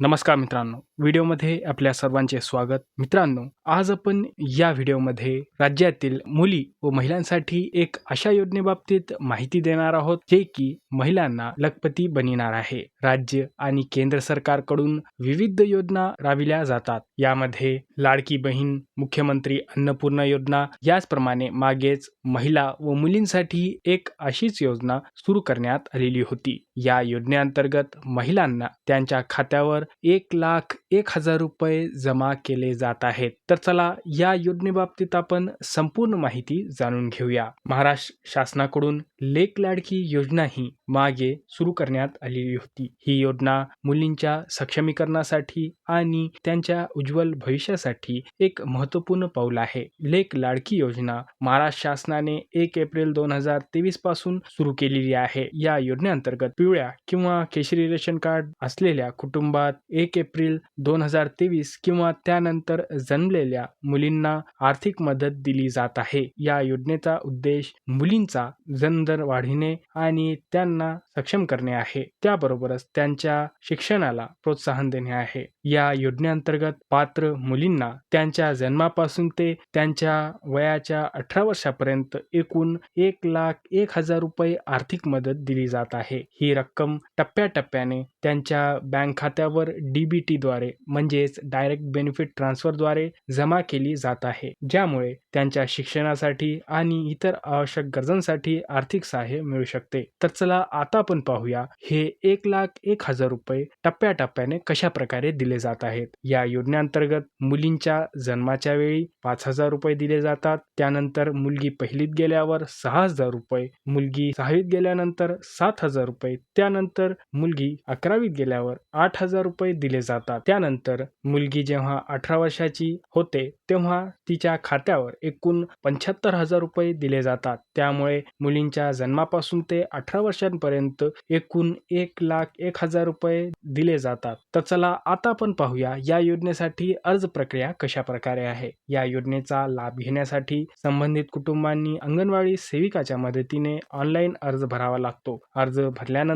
नमस्कार मित्रांनो. व्हिडिओमध्ये आपल्या सर्वांचे स्वागत. मित्रांनो आज आपण या व्हिडिओमध्ये राज्यातील मुली व महिलांसाठी एक अशा योजनेबाबतीत माहिती देणार आहोत जे की महिलांना लखपती बनणार आहे. राज्य आणि केंद्र सरकारकडून विविध योजना राबविल्या जातात. यामध्ये लाडकी बहीण मुख्यमंत्री अन्नपूर्णा योजना याचप्रमाणे मागेच महिला व मुलींसाठी एक अशीच योजना सुरू करण्यात आलेली होती. या योजनेअंतर्गत महिलांना त्यांच्या खात्यावर एक लाख एक हजार रुपये जमा केले जात आहेत. तर चला या योजनेबाबतीत आपण संपूर्ण माहिती जाणून घेऊया. महाराष्ट्र शासनाकडून लेक लाडकी योजना ही मागे सुरू करण्यात आलेली होती. ही योजना मुलींच्या सक्षमीकरणासाठी आणि त्यांच्या उज्ज्वल भविष्यासाठी एक महत्त्वपूर्ण पाऊल आहे. लेक लाडकी योजना महाराष्ट्र शासनाने एक एप्रिल दोन हजार तेवीसपासून सुरू केलेली आहे. या योजनेअंतर्गत पिवळ्या किंवा केशरी रेशन कार्ड असलेल्या कुटुंबात एक एप्रिल दोन हजार तेवीस किंवा त्यानंतर जन्मलेल्या मुलींना आर्थिक मदत दिली जात आहे. या योजनेचा उद्देश मुलींचा जन्मदर वाढविणे आणि त्यांना सक्षम करणे आहे. त्याबरोबरच त्यांच्या शिक्षणाला प्रोत्साहन देणे आहे. या योजनेअंतर्गत पात्र मुलींना त्यांच्या जन्मापासून ते त्यांच्या वयाच्या अठरा वर्षापर्यंत एकूण एक लाख एक हजार रुपये आर्थिक मदत दिली जात आहे. ही रक्कम टप्प्याटप्प्याने त्यांच्या बँक खात्यावर डीबीटीद्वारे म्हणजेच डायरेक्ट बेनिफिट ट्रान्सफरद्वारे जमा केली जात आहे. ज्यामुळे त्यांच्या शिक्षणासाठी आणि इतर आवश्यक गरजांसाठी आर्थिक सहाय्य मिळू शकते. तर चला आता आपण पाहूया हे एक लाख एक हजार रुपये टप्प्याटप्प्याने कशा प्रकारे दिले जात आहेत? या योजनेअंतर्गत मुलींच्या जन्माच्या वेळी पाच हजार रुपये दिले जातात त्यानंतर मुलगी पहिलीत गेल्यावर सहा हजार रुपये मुलगी सहावीत गेल्यानंतर सात हजार रुपये त्यानंतर मुलगी अकरावीत गेल्यावर आठ हजार रुपये दिले जातात. त्यानंतर मुलगी जेव्हा अठरा वर्षाची होते तेव्हा तिच्या खात्यावर एकूण पंच्याहत्तर हजार रुपये दिले जातात. त्यामुळे मुलींच्या जन्मापासून ते अठरा वर्षांपर्यंत एकूण एक लाख एक हजार रुपये दिले जातात. तर चला आता आपण पाहूया या योजनेसाठी अर्ज प्रक्रिया कशा प्रकारे आहे. या योजनेचा लाभ घेण्यासाठी संबंधित कुटुंबांनी अंगणवाडी सेविकाच्या मदतीने ऑनलाईन अर्ज भरावा लागतो. अर्ज भरल्यानंतर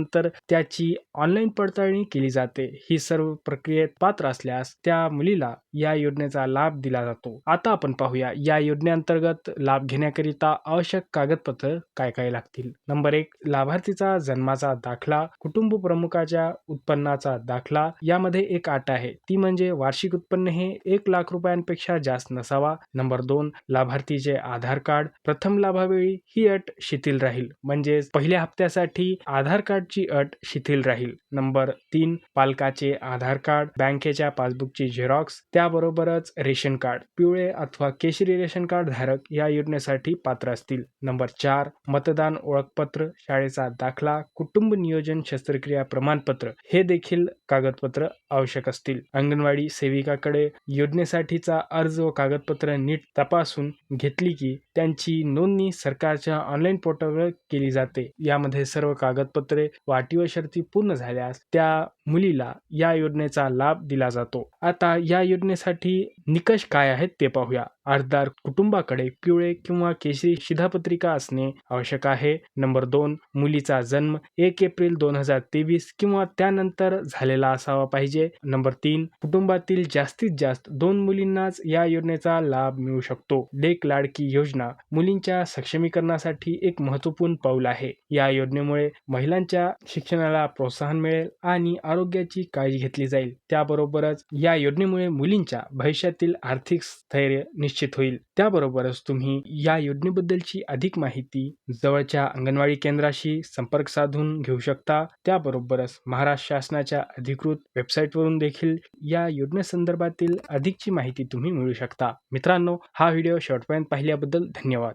त्याची ऑनलाईन पडताळणी केली जाते. ही सर्व प्रक्रियेत पात्र असल्यास त्या मुलीला या योजनेचा लाभ दिला जातो. आता आपण पाहूया या योजनेअंतर्गत लाभ घेण्याकरिता आवश्यक कागदपत्र काय काय लागतील? नंबर एक लाभार्थीचा जन्माचा दाखला कुटुंब प्रमुखाच्या उत्पन्नाचा दाखला यामध्ये एक अट आहे. ती म्हणजे वार्षिक उत्पन्न हे एक लाख रुपयांपेक्षा जास्त नसावा. नंबर दोन लाभार्थीचे आधार कार्ड प्रथम लाभावेळी ही अट शिथिल राहील. म्हणजेच पहिल्या हप्त्यासाठी आधार कार्ड कार्डची अट शिथिल राहील. नंबर तीन पालकाचे आधार कार्ड बँकेच्या पासबुकची झेरॉक्स त्याबरोबरच रेशन कार्ड पिवळे अथवा केशरी रेशन कार्ड धारक या योजनेसाठी पात्र असतील. नंबर चार मतदान ओळखपत्र शाळेचा दाखला कुटुंब नियोजन शस्त्रक्रिया प्रमाणपत्र हे देखील कागदपत्र आवश्यक असतील. अंगणवाडी सेविकाकडे योजनेसाठीचा अर्ज व कागदपत्र नीट तपासून घेतली की त्यांची नोंदणी सरकारच्या ऑनलाईन पोर्टलवर केली जाते. यामध्ये सर्व कागदपत्रे वाटी व शर्ती पूर्ण झाल्यास त्या मुलीला या योजनेचा लाभ दिला जातो. आता या योजनेसाठी निकष काय आहेत ते पाहूया. अर्जदार कुटुंबाकडे पिवळे किंवा केशरी शिधापत्रिका असणे आवश्यक आहे. नंबर दोन मुलीचा जन्म एक एप्रिल दोन हजार तेवीस किंवा त्यानंतर झालेला असावा पाहिजे. नंबर तीन कुटुंबातील जास्तीत जास्त दोन मुलींनाच या योजनेचा लाभ मिळू शकतो. लेख लाडकी योजना मुलींच्या सक्षमीकरणासाठी एक महत्त्वपूर्ण पाऊल आहे. या योजनेमुळे महिलांच्या शिक्षणाला प्रोत्साहन मिळेल आणि आरोग्याची काळजी घेतली जाईल. त्याबरोबरच या योजनेमुळे मुलींच्या भविष्यातील आर्थिक स्थैर्य निश्चित होईल. त्याबरोबरच तुम्ही या योजनेबद्दलची अधिक माहिती जवळच्या अंगणवाडी केंद्राशी संपर्क साधून घेऊ शकता. त्याबरोबरच महाराष्ट्र शासनाच्या अधिकृत वेबसाईटवरून देखील या योजनेसंदर्भातील अधिकची माहिती तुम्ही मिळू शकता. मित्रांनो हा व्हिडिओ शेवटपर्यंत पाहिल्याबद्दल धन्यवाद.